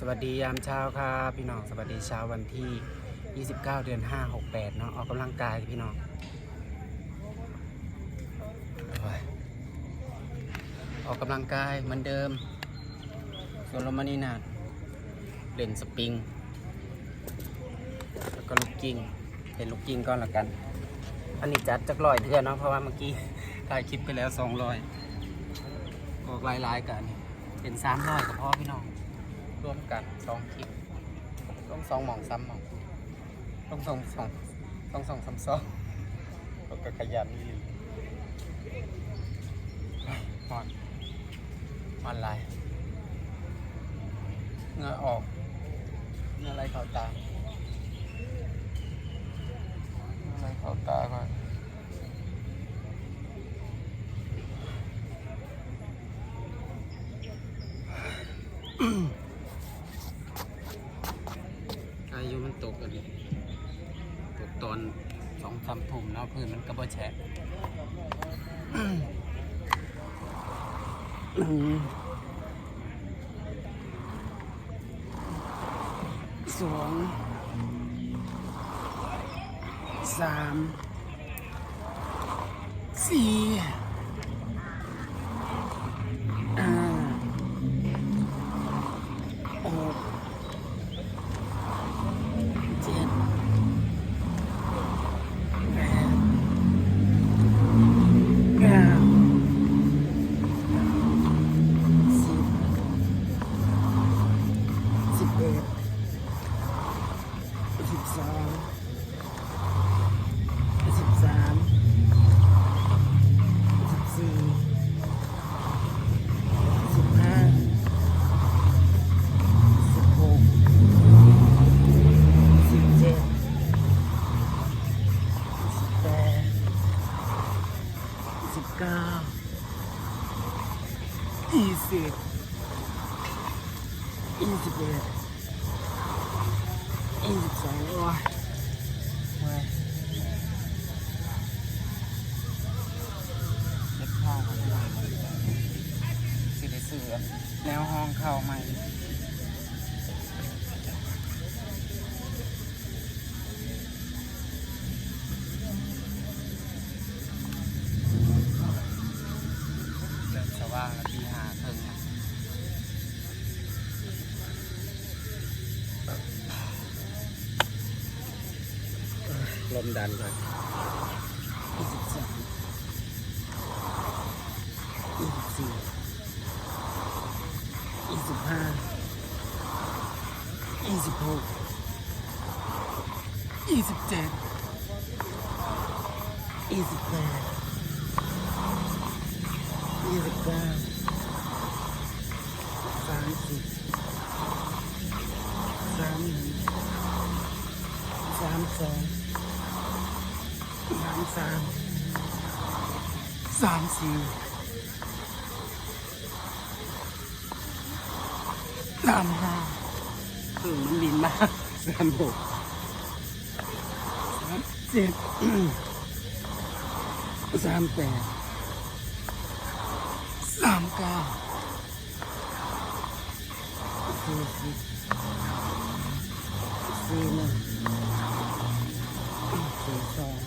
สวัสดียามเช้าครับพี่น้องสวัสดีเช้าวันที่ 29 เดือน 5 68เนาะออกกำลังกายพี่น้องออกกำลังกายเหมือนเดิมส่วนลมานี่นะเล่นสปริง แล้วก็ลูกกิ้งเป็นลูกกิ้งก่อนละกัน อันนี้จัดจักลอยเทื่อเนาะเพราะว่าเมื่อกี้ถ่ายคลิปไปแล้ว200ออกลายๆกันเป็น300กับพ่อพี่น้อง ร่วมกันสองคลิปร่วมสองหมองซ้ำหมองร่วมสองสองสองสองซ้ำสองก็กระขยันนี่หอนหอนลายเงื่อออกเงื่อะไรเข้าตาเงอะไรเข้าตาก่อนอายุมันตกกันตกตอน ทำถุ่มเนาะพื้นมันก็บ่แฉะสองสามสี่ สิบสองสิบสามสิบสี่สิบห้าสิบหกสิบเจ็ดสิบแปดสิบเก้ายี่สิบยี่สิบเอ็ด ยี่สิบสองโอ้ยเว้ยเล็กเข้าของเราสิได้เสือแนวห้องเข้าใหม่ มดันก่อนยี่สิบสามยี่สิบสี่ยี่สิบห้ายี่สิบหกยี่สิบเจ็ดยี่สิบแปดยี่สิบเก้าสามสิบสามหนึ่งสามสอง สามสามสี่สามห้าถึงมันบินมาสามหกสามเจ็ดสามแปดสามเก้าสี่สิบสี่หนึ่งสี่สอง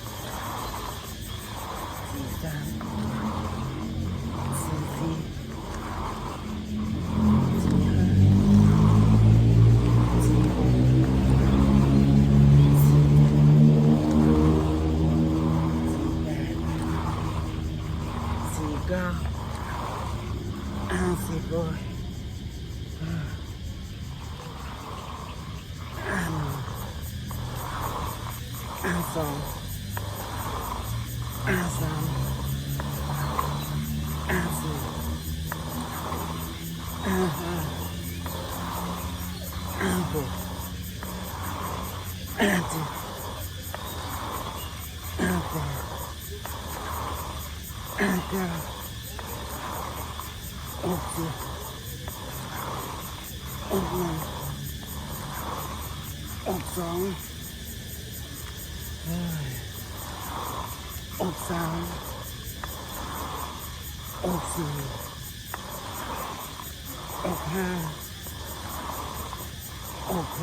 สี่สา อาหกอาเจ็ดอาแปดอาเก้าหกสิบหกหนึ่งหกสองเฮ้ยอกสามอกสี่อกห้า โอ้โห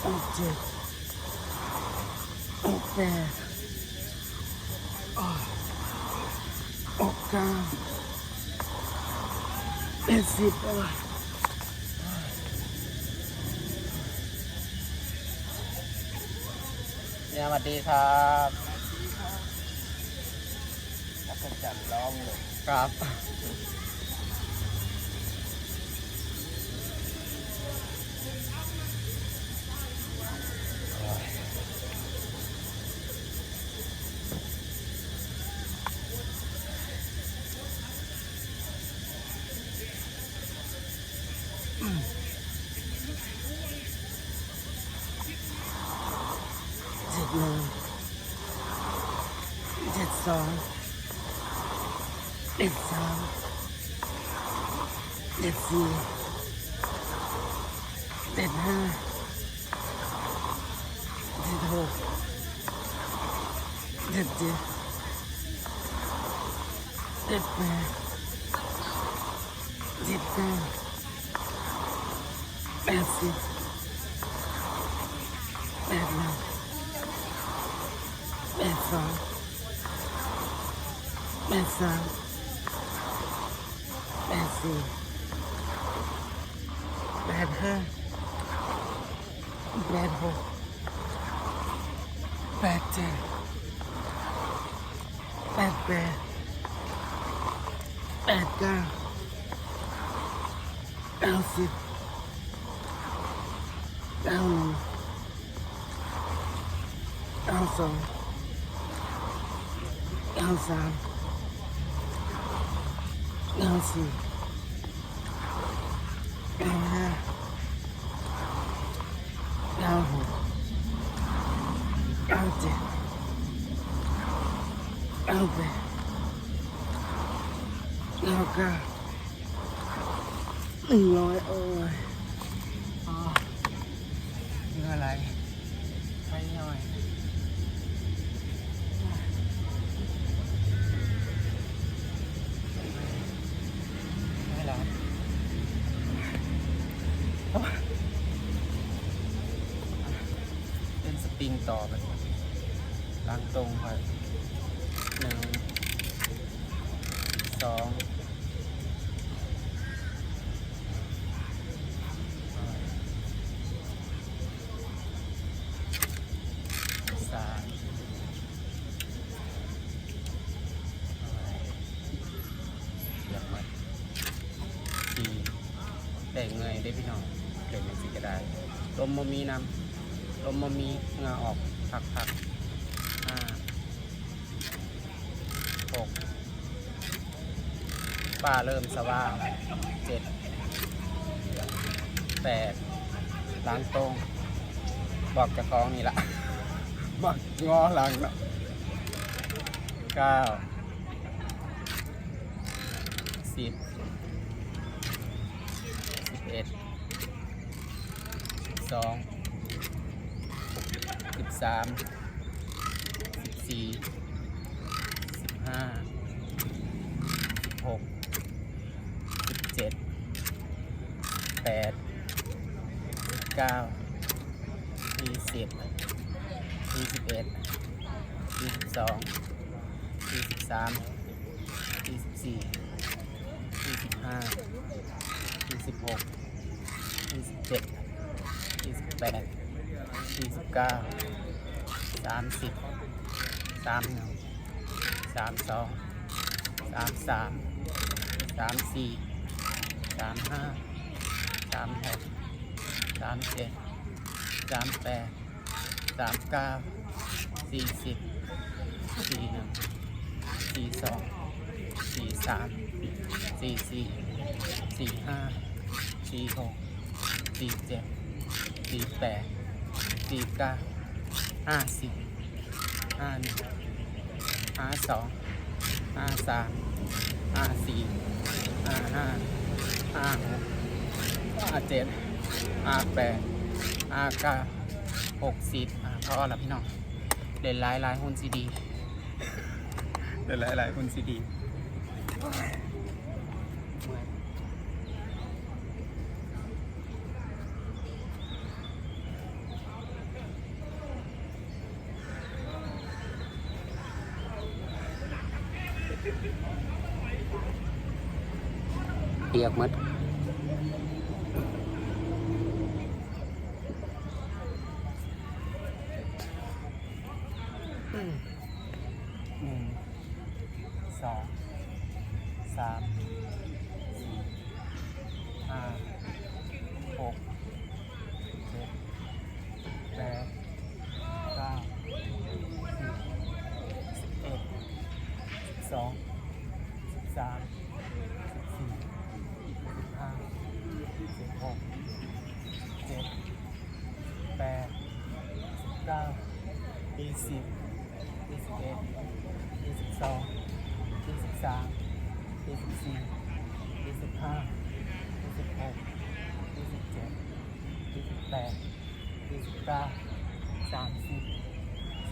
โอ้เจ็ดโอ้แปดโอ้โอ้เก้าเป็นสิบโอ้ยเนี่ยสวัสดีครับแล้วก็จัดร้องเลยครับ เจ็ดสองเจ็ดสามเจ็ดสี่เจ็ดห้าเจ็ดหกเจ็ดเจ็ดเจ็ดแปดเจ็ ดเก้าแปดสิบแป ต่อไปล้างตรงไปหนึ่งสองสามเดี๋ยวมดีแต่เงยได้พี่น้องเด็กมันสิก็ได้ลมมมีน้ำลมมมี เหงาออกพักพักห้าหกป้าเริ่มสว่างเจ็ดแปดล้างตรง บอกจะคล้องนี่ละ บอกงอหลังเนาะเก้าสิบสิบเอ็ดสิบสอง สามสิบสี่สิบห้าสิบหกสิบเจ็ดแปดเก้ายี่สิบยี่สิบเอ็ดยี่สิบสองยี่สิบสามยี่สิบสี่ยี่สิบห้ายี่สิบหกยี่สิบเจ็ดยี่สิบแปดยี่สิบเก้า สามสิบสามหนึ่งสามสองสามสามสามสี่สามห้าสามหกสามเจ็ดสามแปดสามเก้าสี่สิบสี่หนึ่งสี่สองสี่สามสี่สี่สี่ห้าสี่หกสี่เจ็ดสี่แปดสี่เก้า ห้าสิบห้าหนึ่งห้าสองห้าสามห้าสี่ห้าห้าห้าหกห้าเจ็ดห้าแปดห้าเก้าหกสิบอ่าพอแล้วพี่น้องเด่นหลายหลายหุ้นซีดีเด่นหลายหลายหุ้นซีดี ปียกหมดอืมหนึ่งสองสามสี่ห้าหกเจ็ดแปดเก้าสิบสิบเอ็ดสิบสองสิบสามสิบสี่สิบห้าสิบหกเจ็ดแปดสิบเก้ายี่สิบ ยี่สิบเอ็ดยี่สิบสองยี่สิบสามยี่สิบสี่ยี่สิบห้ายี่สิบหกยี่สิบเจ็ดยี่สิบแปดยี่สิบเก้าสามสิบ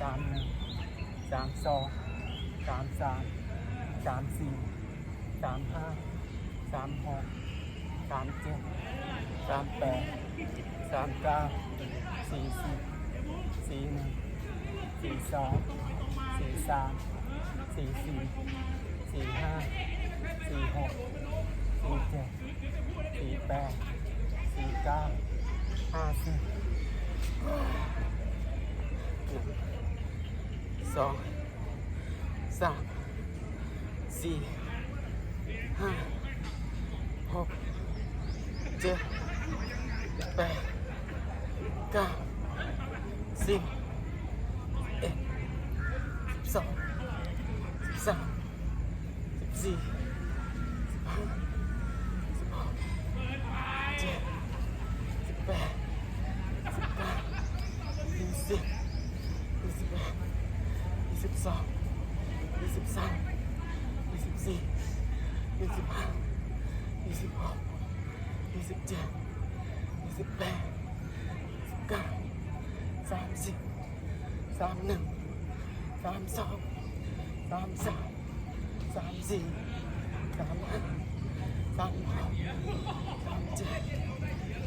สามหนึ่งสามสองสามสามสามสี่สามห้าสามหกสามเจ็ดสามแปดสามเก้าสี่สิบสี่หนึ่งสี่สอง สามสี่สี่สี่ห้าสี่หกสี่เจ็ดสี่แปดสี่เก้าห้าสิบหนึ่งสองสามสี่ห้าหกเจ็ดแปดเก้าสิบเอ็ดสิบสอง สิบสามสิบสี่สิบห้าสิบหกเจ็ดสิบแปดสิบเก้ายี่สิบยี่สิบเอ็ดยี่สิบสองยี่สิบสามยี่สิบสี่ยี่สิบห้ายี่สิบหกยี่สิบเจ็ดยี่สิบแปดสิบเก้าสามสิบสามหนึ่งสามสอง สามสามสามสี่สามห้าสามหกสามเจ็ด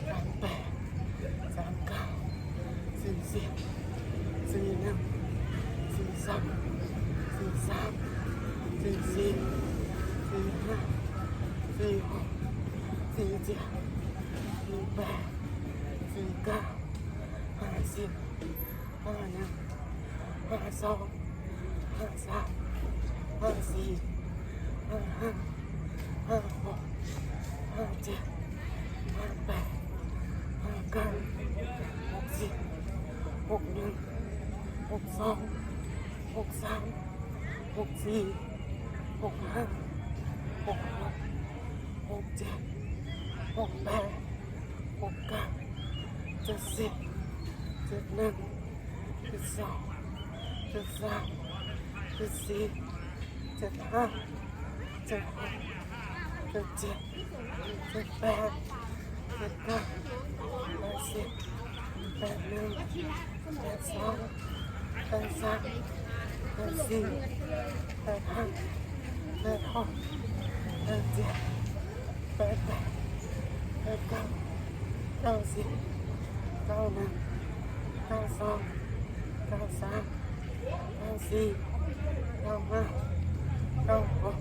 สามแปดสามเก้าสี่สิบสี่ ห้าสี่ห้าห้าห้าหกห้าเจ็ดห้าแปดห้าเก้าหกสิบหกหนึ่งหกสองหกสามหกสี่หกห้าหกหกหกเจ็ดหกแปดหกเก้าเจ็ดสิบเจ็ดหนึ่งเจ็ดสองเจ็ดสามเจ็ดสี่ เจ็ดห้าเจ็ดหกเจ็ดเจ็ดเจ็ดแปดเจ็ดเก้าแปดสิบแปดหนึ่งแปด สองแปด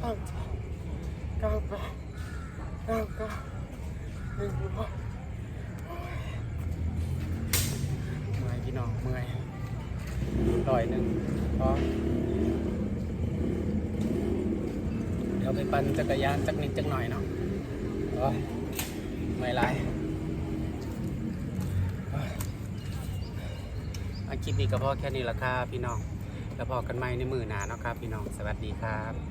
สามแปดสี่แปดห้าแปดหกแปดเจ็ดแปดแปดแปดเก้าพ่อเก้าสามเก้าสี่เก้าห้าเก้าหกเก้าเจ็ดเก้าแปดเก้าเก้าหนึ่งร้อยเมื่อยพี่น้องเมื่อยร้อยหนึ่งพอเดี๋ยวไปปั่นจักรยานจักนิดจักหน่อยเนาะโอ้ยไม่ไรอาคลิปนี้ก็พอแค่นี้ละครับพี่น้อง แล้วพอกันใหม่ในมือหนาเนาะครับ พี่น้องสวัสดีครับ